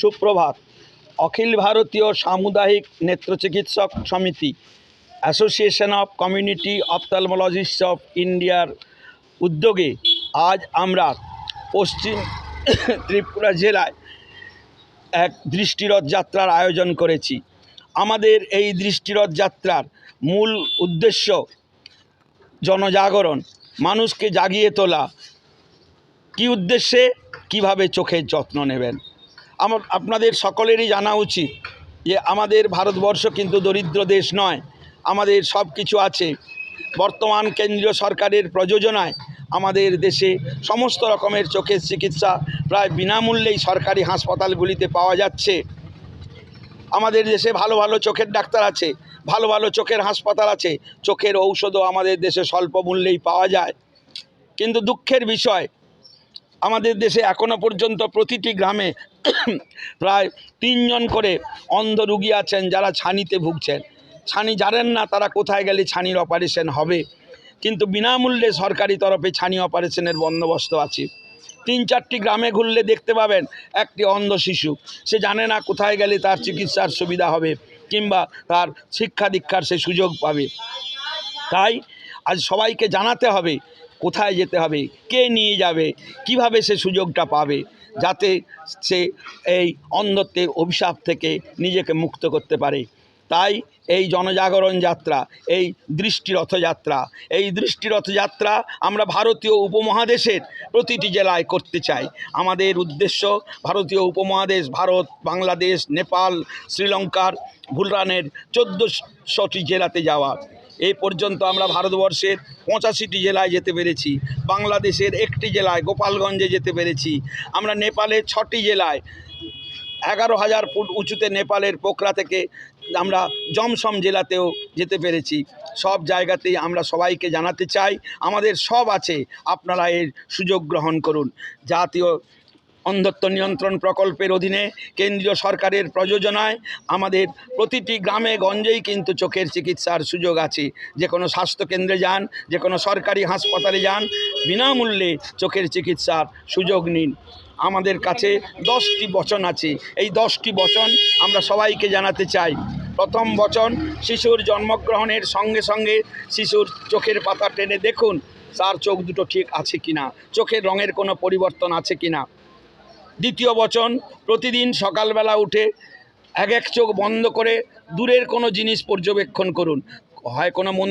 সুপ্রভাত। অখিল ভারতীয় সামুদায়িক নেত্রচিকিৎসক সমিতি association of community ophthalmologist of ইন্ডিয়ার উদ্যোগে আজ আমরা পশ্চিম ত্রিপুরা জেলায় এক দৃষ্টিরথ যাত্রার আয়োজন করেছি। আমাদের এই দৃষ্টিরথ যাত্রার মূল উদ্দেশ্য জনজাগরণ, মানুষকে জাগিয়ে তোলা। কি উদ্দেশ্যে? কীভাবে চোখের যত্ন নেবেন? আমার, আপনাদের সকলেরই জানা উচিত যে আমাদের ভারতবর্ষ কিন্তু দরিদ্র দেশ নয়, আমাদের সব কিছু আছে। বর্তমান কেন্দ্রীয় সরকারের প্রযোজনায় আমাদের দেশে সমস্ত রকমের চোখের চিকিৎসা প্রায় বিনামূল্যেই সরকারি হাসপাতালগুলিতে পাওয়া যাচ্ছে। আমাদের দেশে ভালো ভালো চোখের ডাক্তার আছে, ভালো ভালো চোখের হাসপাতাল আছে, চোখের ঔষধও আমাদের দেশে স্বল্প মূল্যেই পাওয়া যায়। কিন্তু দুঃখের বিষয় আমাদের দেশে এখনও পর্যন্ত প্রতিটি গ্রামে প্রায় তিনজন করে অন্ধ রুগী আছেন যারা ছানিতে ভুগছেন। ছানি জানেন না তারা কোথায় গেলে ছানির অপারেশন হবে। কিন্তু বিনামূল্যে সরকারি তরফে ছানি অপারেশনের বন্দোবস্ত আছে। তিন চারটি গ্রামে ঘুরলে দেখতে পাবেন একটি অন্ধ শিশু। সে জানে না কোথায় গেলে তার চিকিৎসার সুবিধা হবে কিংবা তার শিক্ষা দীক্ষার সে সুযোগ পাবে। তাই আজ সবাইকে জানাতে হবে কোথায় যেতে হবে? কে নিয়ে যাবে? কীভাবে সে সুযোগটা পাবে? যাতে সে এই অন্ধত্বের অভিশাপ থেকে নিজেকে মুক্ত করতে পারে। তাই এই জনজাগরণ যাত্রা, এই দৃষ্টি রথযাত্রা এই দৃষ্টি রথযাত্রা আমরা ভারতীয় উপমহাদেশের প্রতিটি জেলায় করতে চাই। আমাদের উদ্দেশ্য ভারতীয় উপমহাদেশ, ভারত, বাংলাদেশ, নেপাল, শ্রীলঙ্কার, ভুটানের চোদ্দোশোটি জেলাতে যাওয়া। এই পর্যন্ত আমরা ভারতবর্ষের পঁচাশিটি জেলায় যেতে পেরেছি, বাংলাদেশের একটি জেলায়, গোপালগঞ্জে যেতে পেরেছি। আমরা নেপালের ছটি জেলায়, এগারো হাজার ফুট উঁচুতে নেপালের পোখরা থেকে আমরা জমসম জেলাতেও যেতে পেরেছি। সব জায়গাতেই আমরা সবাইকে জানাতে চাই, আমাদের সব আছে, আপনারা এর সুযোগ গ্রহণ করুন। জাতীয় অন্ধত্ব নিয়ন্ত্রণ প্রকল্পের অধীনে কেন্দ্রীয় সরকারের প্রযোজনায় আমাদের প্রতিটি গ্রামে গঞ্জেই কিন্তু চোখের চিকিৎসার সুযোগ আছে। যে কোনো স্বাস্থ্যকেন্দ্রে যান, যে কোনো সরকারি হাসপাতালে যান, বিনামূল্যে চোখের চিকিৎসার সুযোগ নিন। আমাদের কাছে দশটি বচন আছে। এই দশটি বচন আমরা সবাইকে জানাতে চাই। প্রথম বচন, শিশুর জন্মগ্রহণের সঙ্গে সঙ্গে শিশুর চোখের পাতা টেনে দেখুন তার চোখ দুটো ঠিক আছে কিনা? চোখের রঙের কোনো পরিবর্তন আছে কিনা? দ্বিতীয় বচন, প্রতিদিন সকালবেলা উঠে এক এক চোখ বন্ধ করে দূরের কোনো জিনিস পর্যবেক্ষণ করুন। হয় কোনো